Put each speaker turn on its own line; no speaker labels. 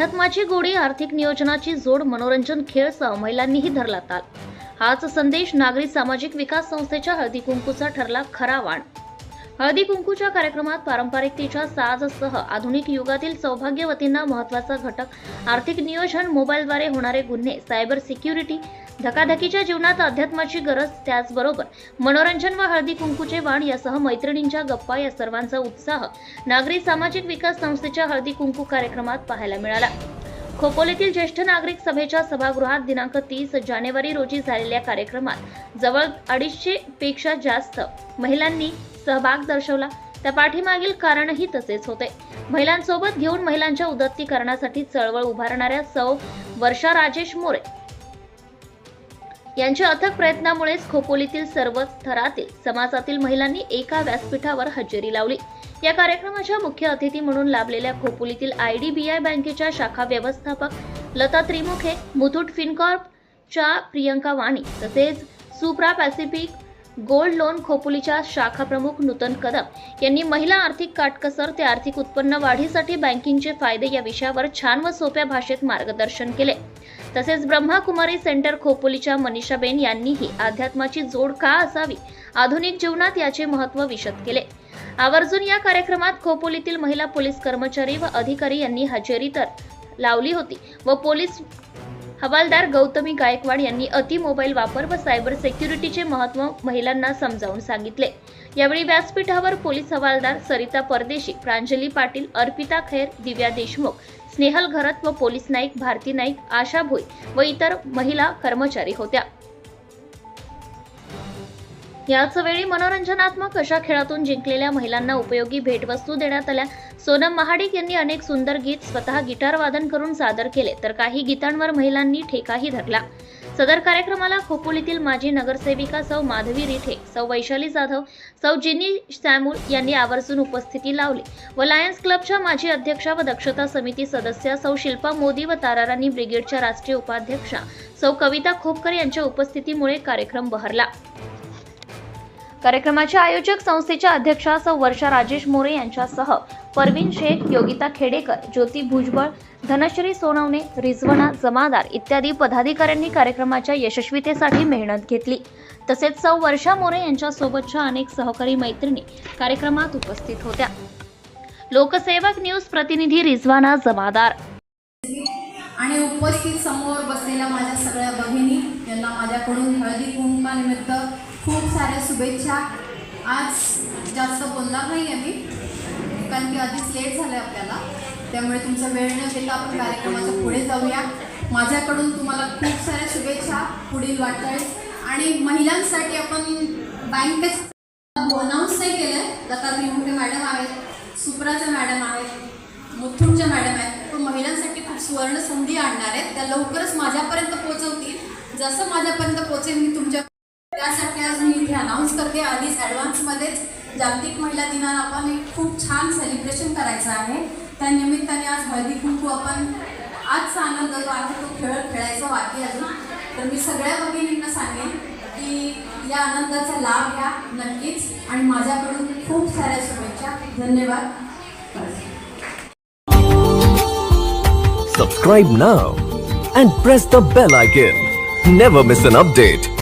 अध्यात्माची गोडी आर्थिक नियोजनाची जोड मनोरंजन खेळसह महिलांनीही धरला ताल. हाच संदेश नागरी सामाजिक विकास संस्थेच्या हळदी कुंकूचा ठरला खरा वाण. हळदी कुंकूच्या कार्यक्रमात पारंपरिकतेच्या साजसह आधुनिक युगातील सौभाग्यवतींना महत्त्वाचा घटक आर्थिक नियोजन मोबाईलद्वारे होणारे गुन्हे सायबर सिक्युरिटी धकाधकीच्या जीवनात अध्यात्माची गरज त्याचबरोबर. मनोरंजन व हळदी कुंकूचे वाण यासह मैत्रिणींच्या गप्पा या सर्वांचा उत्साह नागरी सामाजिक विकास संस्थेच्या हळदी कुंकू कार्यक्रमात पाहायला मिळाला. खोपोलीतील ज्येष्ठ नागरिक सभेच्या सभागृहात दिनांक तीस जानेवारी रोजी झालेल्या कार्यक्रमात जवळ अडीचशे पेक्षा जास्त महिलांनी सहभाग दर्शवला. त्या पाठीमागील कारणही तसेच होते. महिलांसोबत घेऊन महिलांच्या उदत्तीकरणासाठी चळवळ उभारणाऱ्या सौ वर्षा राजेश मोरे यांच्या अथक प्रयत्नामुळेच खोपोलीतील सर्व थरातील समाजातील महिलांनी एका व्यासपीठावर हजेरी लावली. या कार्यक्रमाच्या मुख्य अतिथी म्हणून लाभलेल्या खोपोलीतील आय डी बी आय बँकेच्या शाखा व्यवस्थापक लता त्रिमुखे मुथूट फिनकॉर्पच्या प्रियंका वाणी तसेच सुप्रा पॅसिफिक गोल्ड लोन खोपोलीच्या शाखा प्रमुख नूतन कदम यांनी महिला आर्थिक काटकसर ते आर्थिक उत्पन्न वाढीसाठी बँकिंगचे फायदे या विषयावर छान व सोप्या भाषेत मार्गदर्शन केले. तसेच ब्रह्माकुमारी सेंटर खोपोलीच्या मनीषाबेन यांनीही अध्यात्माची जोड का असावी आधुनिक जीवनात याचे महत्त्व विशद केले. आवर्जून या कार्यक्रमात खोपोलीतील महिला पोलीस कर्मचारी व अधिकारी यांनी हजेरी तर लावली होती व पोलीस हवालदार गौतमी गायकवाड यांनी अति मोबाईल वापर व सायबर सेक्युरिटीचे महत्त्व महिलांना समजावून सांगितले. यावेळी व्यासपीठावर पोलीस हवालदार सरिता परदेशी प्रांजली पाटील अर्पिता खैर दिव्या देशमुख स्नेहल घरत व पोलीस नाईक भारती नाईक आशा भोई व इतर महिला कर्मचारी होत्या. याच वेळी मनोरंजनात्मक अशा खेळातून जिंकलेल्या महिलांना उपयोगी भेटवस्तू देण्यात आल्या. सोनम महाडिक यांनी अनेक सुंदर गीत स्वतः गिटार वादन करून सादर केले तर काही गीतांवर महिलांनी ठेकाही धरला. सदर कार्यक्रमाला खोपोलीतील माजी नगरसेविका सौ माधवी रिठे सौ वैशाली जाधव सौ जिनी सॅमुल यांनी आवर्जून उपस्थिती लावली व लायन्स क्लबच्या माजी अध्यक्षा व दक्षता समिती सदस्या सौ शिल्पा मोदी व ताराराणी ब्रिगेडच्या राष्ट्रीय उपाध्यक्षा सौ कविता खोपकर यांच्या उपस्थितीमुळे कार्यक्रम बहरला. कार्यक्रमाच्या आयोजक संस्थेच्या अध्यक्षा सौ वर्षा राजेश मोरे यांच्यासह परवीन शेख योगिता खेडेकर ज्योती भुजबळ धनश्री सोनवणे रिझवना जमादार इत्यादी पदाधिकाऱ्यांनी कार्यक्रमाच्या यशस्वीतेसाठी मेहनत घेतली. तसेच सौ वर्षा मोरे यांच्यासोबतच्या अनेक सहकारी मैत्रिणी कार्यक्रमात उपस्थित होत्या. लोकसेवक न्यूज प्रतिनिधी रिझवाना जमादार.
आणि उपस्थित समोर बसलेल्या माझ्या सगळ्या बहिणी यांना माझ्याकडून हळदी कुंकवानिमित्त खूप साऱ्या शुभेच्छा. आज जास्त बोलणार नाही आहे मी. कारण की आधीच लेट झालं आहे आपल्याला. त्यामुळे तुमचा वेळ न देता आपण कार्यक्रमाच्या पुढे जाऊया. माझ्याकडून तुम्हाला खूप साऱ्या शुभेच्छा पुढील वाटचाळीस आणि महिलांसाठी आपण बँकेत अनाऊन्स नाही केलं लता त्रिमुखे मॅडम आहेत सुप्राच्या मॅडम आहेत मुथूटच्या मॅडम आहेत. पण महिलांसाठी खूप सुवर्ण संधी आणणार आहेत त्या लवकरच माझ्यापर्यंत पोहोचवतील. जसं माझ्यापर्यंत पोहोचेल मी तुमच्या त्यासाठी आज मी इथे अनाऊन्स करते. आधीच ॲडव्हान्समध्येच जागतिक महिला दिनाला आपण एक खूप छान सेलिब्रेशन करायचं आहे. त्या निमित्ताने आज हळदी कुंकू आपण आजचा आनंद जो आहे तो खेळ खेळायचा बाकी अजून. तर मी सगळ्या भगिनींना सांगेन की या आनंदाचा लाभ घ्या नक्कीच. आणि माझ्याकडून खूप साऱ्या शुभेच्छा. धन्यवाद. Subscribe
Subscribe now and press the bell icon. Never miss an update.